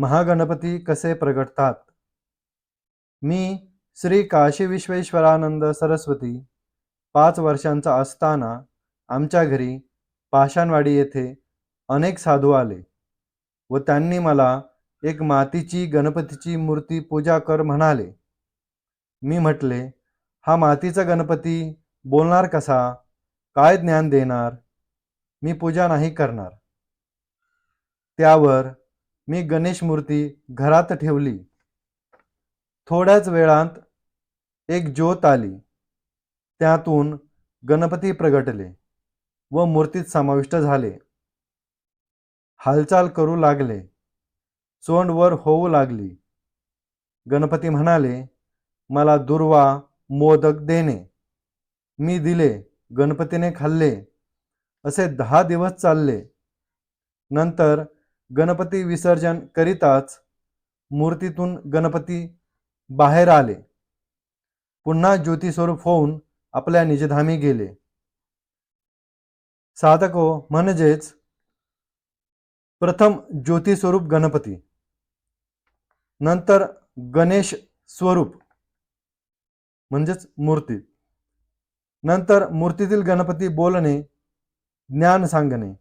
महागणपती कसे प्रगटतात? मी श्री काशी विश्वेश्वरानंद सरस्वती पाच वर्षांचा असताना आमच्या घरी पाषाणवाडी येथे अनेक साधू आले व त्यांनी मला एक मातीची गणपतीची मूर्ती पूजा कर म्हणाले. मी म्हटले हा मातीचा गणपती बोलणार कसा? काय ज्ञान देणार? मी पूजा नाही करणार. त्यावर मी गणेश मूर्ती घरात ठेवली. थोड्याच वेळात एक ज्योत आली. त्यातून गणपती प्रगटले व मूर्तीत समाविष्ट झाले. हालचाल करू लागले. सोंड वर होऊ लागली. गणपती म्हणाले मला दुर्वा मोदक देणे. मी दिले गणपतीने खाल्ले. असे दहा दिवस चालले. नंतर गणपती विसर्जन करीताच मूर्तीतून गणपती बाहेर आले. पुन्हा ज्योतिस्वरूप होऊन आपल्या निजधामी गेले. साधको म्हणजेच प्रथम ज्योतिस्वरूप गणपती नंतर गणेश स्वरूप म्हणजेच मूर्ती नंतर मूर्तीतील गणपती बोलणे ज्ञान सांगणे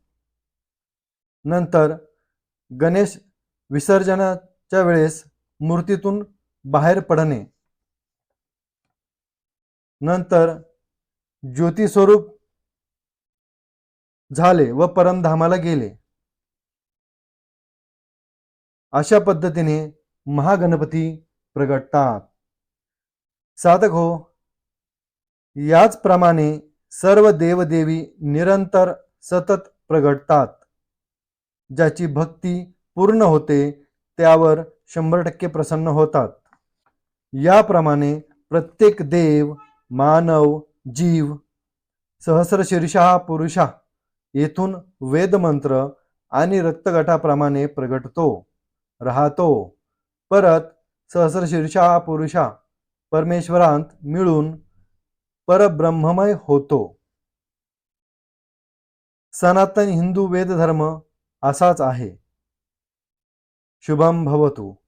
नंतर गणेश विसर्जनाच्या वेळेस मूर्तीतून बाहेर पडणे. नंतर ज्योतिस्वरूप झाले व परमधामाला गेले. अशा पद्धतीने महागणपती प्रगटतात. साधक हो याचप्रमाणे सर्व देवदेवी निरंतर सतत प्रगटतात. ज्याची भक्ती पूर्ण होते त्यावर शंभर टक्के प्रसन्न होतात. याप्रमाणे प्रत्येक देव मानव जीव सहस्रशीर्षा पुरुषा येथून वेदमंत्र आणि रक्तगटाप्रमाणे प्रगटतो राहतो. परत सहस्रशीर्षा पुरुषा परमेश्वरांत मिळून परब्रह्ममय होतो. सनातन हिंदू वेदधर्म असाच आहे. शुभम भवतु.